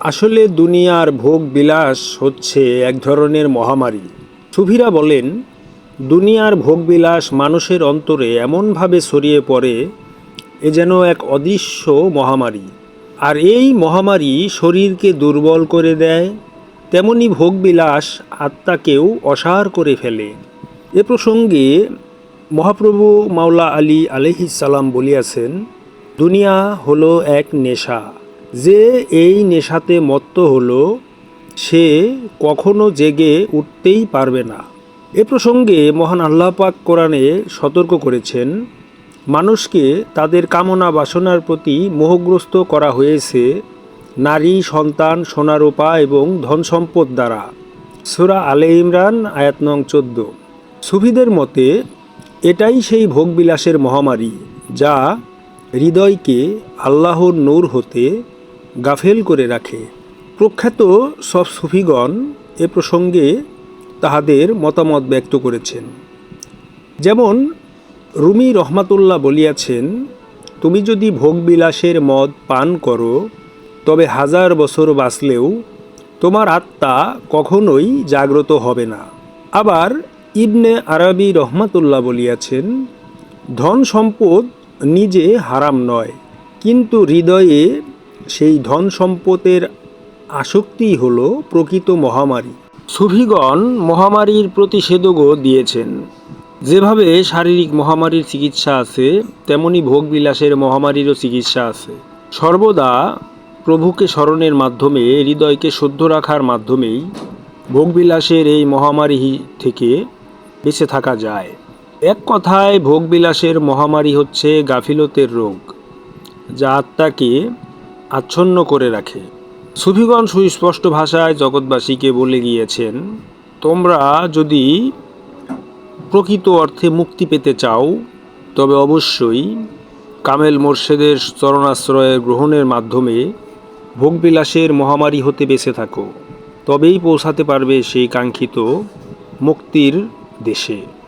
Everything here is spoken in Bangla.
আসলে দুনিয়ার ভোগ বিলাস হচ্ছে এক ধরনের মহামারী। সুফিরা বলেন, দুনিয়ার ভোগবিলাস মানুষের অন্তরে এমনভাবে ছড়িয়ে পড়ে, এ যেন এক অদৃশ্য মহামারী। আর এই মহামারী শরীরকে দুর্বল করে দেয়, তেমনি ভোগবিলাস আত্মাকেও অসার করে ফেলে। এ প্রসঙ্গে মহাপ্রভু মাওলা আলী আলহিসাল্লাম বলিয়াছেন, দুনিয়া হলো এক নেশা। যে এই নেশাতে মত্ত হলো, সে কখনো জেগে উঠতেই পারবে না। এ প্রসঙ্গে মহান আল্লাহ পাক কোরআনে সতর্ক করেছেন, মানুষকে তাদের কামনা বাসনার প্রতি মোহগ্রস্ত করা হয়েছে নারী, সন্তান, সোনারূপা এবং ধন সম্পদ দ্বারা। সুরা আলে ইমরান, আয়াত নং চোদ্দ। সুফিদের মতে, এটাই সেই ভোগবিলাসের মহামারী, যা হৃদয়কে আল্লাহর নূর হতে গাফেল করে রাখে। প্রখ্যাত সব সুফিগণ এ প্রসঙ্গে তাহাদের মতামত ব্যক্ত করেছেন। যেমন রুমি রহমাতুল্লাহ বলিয়াছেন, তুমি যদি ভোগবিলাসের মদ পান করো, তবে হাজার বছর বাঁচলেও তোমার আত্মা কখনোই জাগ্রত হবে না। আবার ইবনে আরবি রহমাতুল্লাহ বলিয়াছেন, ধন সম্পদ নিজে হারাম নয়, কিন্তু হৃদয়ে সেই ধন সম্পদের আসক্তি হল প্রকৃত মহামারী। সুফিগণ মহামারীর প্রতিষেধকও দিয়েছেন। যেভাবে শারীরিক মহামারীর চিকিৎসা আছে, তেমনি ভোগবিলাসের মহামারীরও চিকিৎসা আছে। সর্বদা প্রভুকে স্মরণের মাধ্যমে, হৃদয়কে শুদ্ধ রাখার মাধ্যমেই ভোগবিলাসের এই মহামারী থেকে বেঁচে থাকা যায়। এক কথায়, ভোগবিলাসের মহামারী হচ্ছে গাফিলতের রোগ, যা আত্মাকে আচ্ছন্ন করে রাখে। সুফিগণ সুস্পষ্ট ভাষায় জগৎবাসীকে বলে গিয়েছেন, তোমরা যদি প্রকৃত অর্থে মুক্তি পেতে চাও, তবে অবশ্যই কামেল মোর্শেদের চরণাশ্রয়ের গ্রহণের মাধ্যমে ভোগবিলাসের মহামারী হতে বেঁচে থাকো। তবেই পৌঁছাতে পারবে সেই কাঙ্ক্ষিত মুক্তির দেশে।